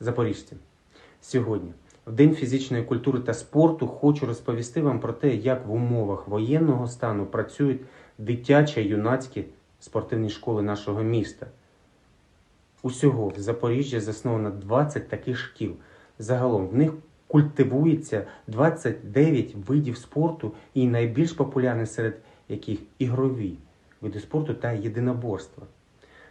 Запоріжці, сьогодні, в День фізичної культури та спорту, хочу розповісти вам про те, як в умовах воєнного стану працюють дитячі юнацькі спортивні школи нашого міста. Усього в Запоріжжі засновано 20 таких шкіл. Загалом в них культивується 29 видів спорту і найбільш популярні серед яких ігрові види спорту та єдиноборства.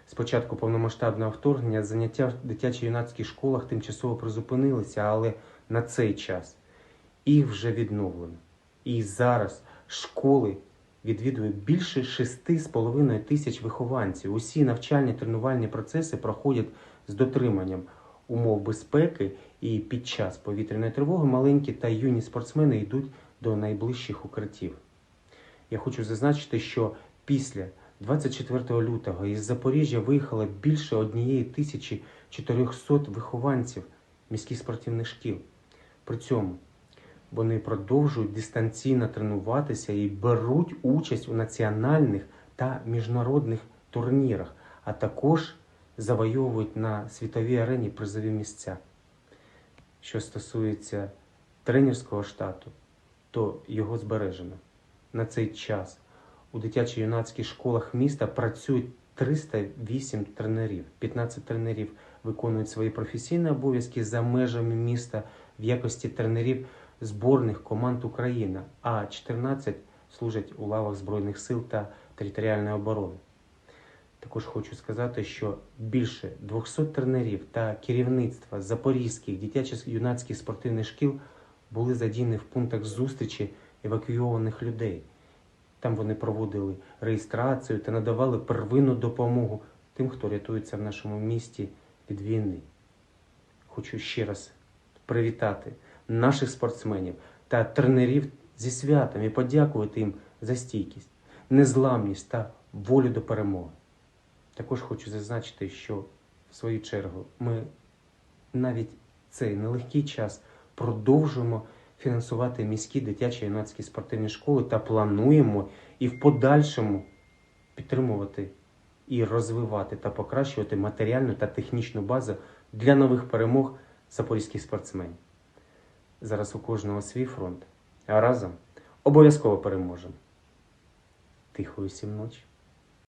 З початку повномасштабного вторгнення заняття в дитячо-юнацьких школах тимчасово призупинилися, але на цей час їх вже відновлено. І зараз школи відвідують більше 6,5 тисяч вихованців. Усі навчальні тренувальні процеси проходять з дотриманням умов безпеки, і під час повітряної тривоги маленькі та юні спортсмени йдуть до найближчих укриттів. Я хочу зазначити, що після 24 лютого із Запоріжжя виїхало більше однієї тисячі 400 вихованців міських спортивних шкіл. При цьому вони продовжують дистанційно тренуватися і беруть участь у національних та міжнародних турнірах, а також завойовують на світовій арені призові місця. Що стосується тренерського штату, то його збережено. На цей час у дитячо-юнацьких школах міста працюють 308 тренерів. 15 тренерів виконують свої професійні обов'язки за межами міста в якості тренерів зборних команд України, а 14 служать у лавах Збройних сил та територіальної оборони. Також хочу сказати, що більше 200 тренерів та керівництва запорізьких дитячо-юнацьких спортивних шкіл були задіяні в пунктах зустрічі евакуйованих людей. Там вони проводили реєстрацію та надавали первинну допомогу тим, хто рятується в нашому місті від війни. Хочу ще раз привітати наших спортсменів та тренерів зі святом і подякувати їм за стійкість, незламність та волю до перемоги. Також хочу зазначити, що в свою чергу ми навіть цей нелегкий час продовжуємо фінансувати міські дитячі юнацькі спортивні школи та плануємо і в подальшому підтримувати і розвивати та покращувати матеріальну та технічну базу для нових перемог запорізьких спортсменів. Зараз у кожного свій фронт, а разом обов'язково переможемо. Тихої всім ночі.